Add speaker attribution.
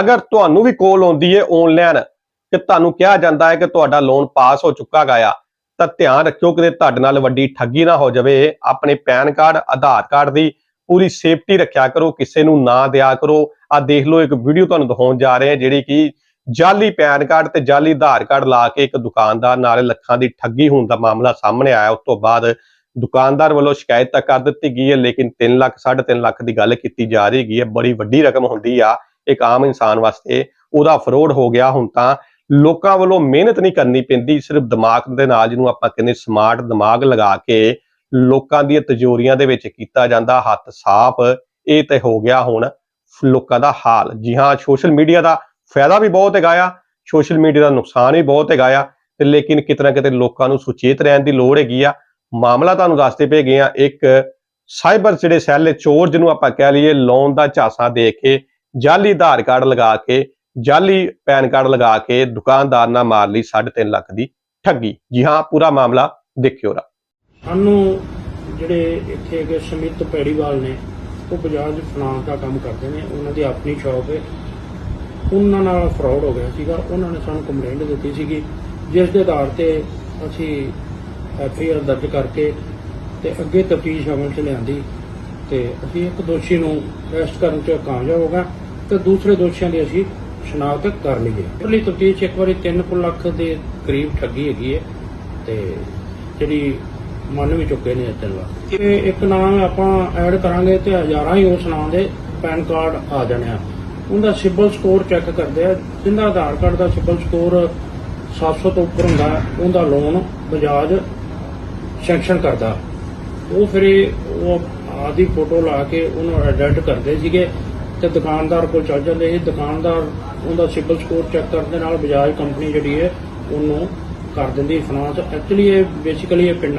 Speaker 1: ਅਗਰ ਤੁਹਾਨੂੰ ਵੀ ਕੋਲ ਆਉਂਦੀ ਹੈ ਆਨਲਾਈਨ ਕਿ ਤੁਹਾਨੂੰ ਕਿਹਾ ਜਾਂਦਾ ਹੈ ਕਿ ਤੁਹਾਡਾ ਲੋਨ ਪਾਸ ਹੋ ਚੁੱਕਾ ਗਿਆ ਤਾਂ ਧਿਆਨ ਰੱਖਿਓ ਕਿ ਤੁਹਾਡੇ ਨਾਲ ਵੱਡੀ ਠੱਗੀ ਨਾ ਹੋ ਜਾਵੇ। ਆਪਣੇ ਪੈਨ ਕਾਰਡ, ਆਧਾਰ ਕਾਰਡ ਦੀ ਪੂਰੀ ਸੇਫਟੀ ਰੱਖਿਆ ਕਰੋ, ਕਿਸੇ ਨੂੰ ਨਾ ਦਿਆ ਕਰੋ। ਆ ਦੇਖ ਲਓ, ਇੱਕ ਵੀਡੀਓ ਤੁਹਾਨੂੰ ਦਿਖਾਉਣ ਜਾ ਰਹੇ ਹਾਂ, ਜਿਹੜੀ ਕਿ ਜਾਲੀ ਪੈਨ ਕਾਰਡ ਤੇ ਜਾਲੀ ਆਧਾਰ ਕਾਰਡ ਲਾ ਕੇ ਇੱਕ ਦੁਕਾਨਦਾਰ ਨਾਲ ਲੱਖਾਂ ਦੀ ਠੱਗੀ ਹੋਣ ਦਾ ਮਾਮਲਾ ਸਾਹਮਣੇ ਆਇਆ। ਉਸ ਤੋਂ ਬਾਅਦ ਦੁਕਾਨਦਾਰ ਵੱਲੋਂ ਸ਼ਿਕਾਇਤ ਤਾਂ ਕਰ ਦਿੱਤੀ ਗਈ ਹੈ, ਲੇਕਿਨ 3 ਲੱਖ 3.5 ਲੱਖ ਦੀ ਗੱਲ ਕੀਤੀ ਜਾ ਰਹੀ ਹੈਗੀ ਹੈ। ਬੜੀ ਵੱਡੀ ਰਕਮ ਹੁੰਦੀ ਆ। ਇੱਕ ਆਮ ਇਨਸਾਨ ਵਾਸਤੇ ਉਹਦਾ ਫਰੋਡ ਹੋ ਗਿਆ ਹੁਣ ਤਾਂ ਲੋਕਾਂ ਵੱਲੋਂ ਮਿਹਨਤ ਨਹੀਂ ਕਰਨੀ ਪੈਂਦੀ, ਸਿਰਫ ਦਿਮਾਗ ਦੇ ਨਾਲ ਜਿਹਨੂੰ ਆਪਾਂ ਕਹਿੰਦੇ ਸਮਾਰਟ ਦਿਮਾਗ ਲਗਾ ਕੇ ਲੋਕਾਂ ਦੀਆਂ ਤਜੋਰੀਆਂ ਦੇ ਵਿੱਚ ਕੀਤਾ ਜਾਂਦਾ ਹੱਥ ਸਾਫ਼, ਇਹ ਤੇ ਹੋ ਗਿਆ ਹੁਣ ਲੋਕਾਂ ਦਾ ਹਾਲ। ਜੀ ਹਾਂ, ਸੋਸ਼ਲ ਮੀਡੀਆ ਦਾ ਫਾਇਦਾ ਵੀ ਬਹੁਤ ਹੈਗਾ ਆ, ਸੋਸ਼ਲ ਮੀਡੀਆ ਦਾ ਨੁਕਸਾਨ ਵੀ ਬਹੁਤ ਹੈਗਾ ਆ ਤੇ ਲੇਕਿਨ ਕਿਤੇ ਨਾ ਕਿਤੇ ਲੋਕਾਂ ਨੂੰ ਸੁਚੇਤ ਰਹਿਣ ਦੀ ਲੋੜ ਹੈਗੀ ਆ। ਮਾਮਲਾ ਤੁਹਾਨੂੰ ਦੱਸਦੇ ਪਏ ਗਏ ਆ, ਇੱਕ ਸਾਈਬਰ ਜਿਹੜੇ ਸੈੱਲ ਚੋਰ ਜਿਹਨੂੰ ਆਪਾਂ ਕਹਿ ਲਈਏ ਲੋਨ ਦਾ ਝਾਂਸਾ ਦੇ ਕੇ ਜਾਲੀ ਆਧਾਰ ਕਾਰਡ ਲਗਾ ਕੇ, ਜਾਲੀ ਪੈਨ ਕਾਰਡ ਲਗਾ ਕੇ ਦੁਕਾਨਦਾਰ ਨਾਲ ਮਾਰ ਲਈ 3.5 ਲੱਖ ਦੀ ਠੱਗੀ। ਜੀ ਹਾਂ, ਪੂਰਾ ਮਾਮਲਾ ਦੇਖਿਓ ਰਾ
Speaker 2: ਸਾਨੂੰ ਜਿਹੜੇ ਇੱਥੇ ਹੈਗੇ ਸਮਿਤ ਪੈੜੀਵਾਲ ਨੇ, ਉਹ ਬਜਾਜ ਫਾਈਨਾਂਸ ਦਾ ਕੰਮ ਕਰਦੇ ਨੇ, ਉਹਨਾਂ ਦੀ ਆਪਣੀ ਸ਼ਾਪ ਹੈ। ਉਹਨਾਂ ਨਾਲ ਫਰਾਡ ਹੋ ਗਿਆ ਸੀਗਾ, ਉਹਨਾਂ ਨੇ ਸਾਨੂੰ ਕੰਪਲੇਂਟ ਦਿੱਤੀ ਸੀਗੀ, ਜਿਸ ਦੇ ਆਧਾਰ ਤੇ ਅਸੀਂ ਐਫ ਆਈ ਆਰ ਦਰਜ ਕਰਕੇ ਤੇ ਅੱਗੇ ਤਫਤੀਸ਼ ਅਮਲ 'ਚ ਲਿਆਂਦੀ ਤੇ ਅਸੀਂ ਇੱਕ ਦੋਸ਼ੀ ਨੂੰ ਅਰੈਸਟ ਕਰਨ 'ਚ ਕਾਮਯਾਬ ਹੋ ਗਏ। ਤੇ ਦੂਸਰੇ ਦੋਸ਼ੀਆਂ ਦੀ ਅਸੀਂ ਸ਼ਨਾਖਤ ਕਰ ਲਈ ਹੈ ਪਹਿਲੀ ਤਫਤੀਸ਼ 'ਚ ਇੱਕ ਵਾਰੀ 3 ਲੱਖ ਦੇ ਕਰੀਬ ਠੱਗੀ ਹੈਗੀ ਹੈ ਤੇ ਜਿਹੜੀ ਮੰਨ ਵੀ ਚੁੱਕੇ ਨੇ ਤਿੰਨ ਲੱਖ ਇਹ ਇੱਕ ਨਾਮ ਆਪਾਂ ਐਡ ਕਰਾਂਗੇ ਤੇ ਹਜ਼ਾਰਾਂ ਹੀ ਉਸ ਨਾਮ ਦੇ ਪੈਨ ਕਾਰਡ ਆ ਜਾਣੇ ਆ। ਉਹਦਾ ਸਿਬਲ ਸਕੋਰ ਚੈੱਕ ਕਰਦੇ ਆ। ਜਿੰਦਾ ਆਧਾਰ ਕਾਰਡ ਦਾ ਸਿਬਲ ਸਕੋਰ 700 ਤੋਂ ਉੱਪਰ ਹੁੰਦਾ ਹੈ, ਉਹਦਾ ਲੋਨ ਬਜਾਜ ਸੈਂਕਸ਼ਨ ਕਰਦਾ। ਉਹ ਫਿਰ ਉਹ ਆਦੀ ਫੋਟੋ ਲਾ ਕੇ ਉਹਨੂੰ ਐਡਿਟ ਕਰਦੇ ਸੀਗੇ। ਤੇ ਦੁਕਾਨਦਾਰ ਕੋਲ ਚੱਲ ਜਾਂਦੇ ਸੀ। ਦੁਕਾਨਦਾਰ ਉਹਦਾ ਸਿਬਲ ਸਕੋਰ ਚੈੱਕ ਕਰਨ ਦੇ ਨਾਲ ਬਜਾਜ ਕੰਪਨੀ ਜਿਹੜੀ ਹੈ, ਉਹਨੂੰ ਕਰ ਦਿੰਦੀ ਫਾਈਨਾਂਸ ਐਕਚੁਅਲੀ ਇਹ ਬੇਸਿਕਲੀ ਇਹ ਪਿੰਡਾਂ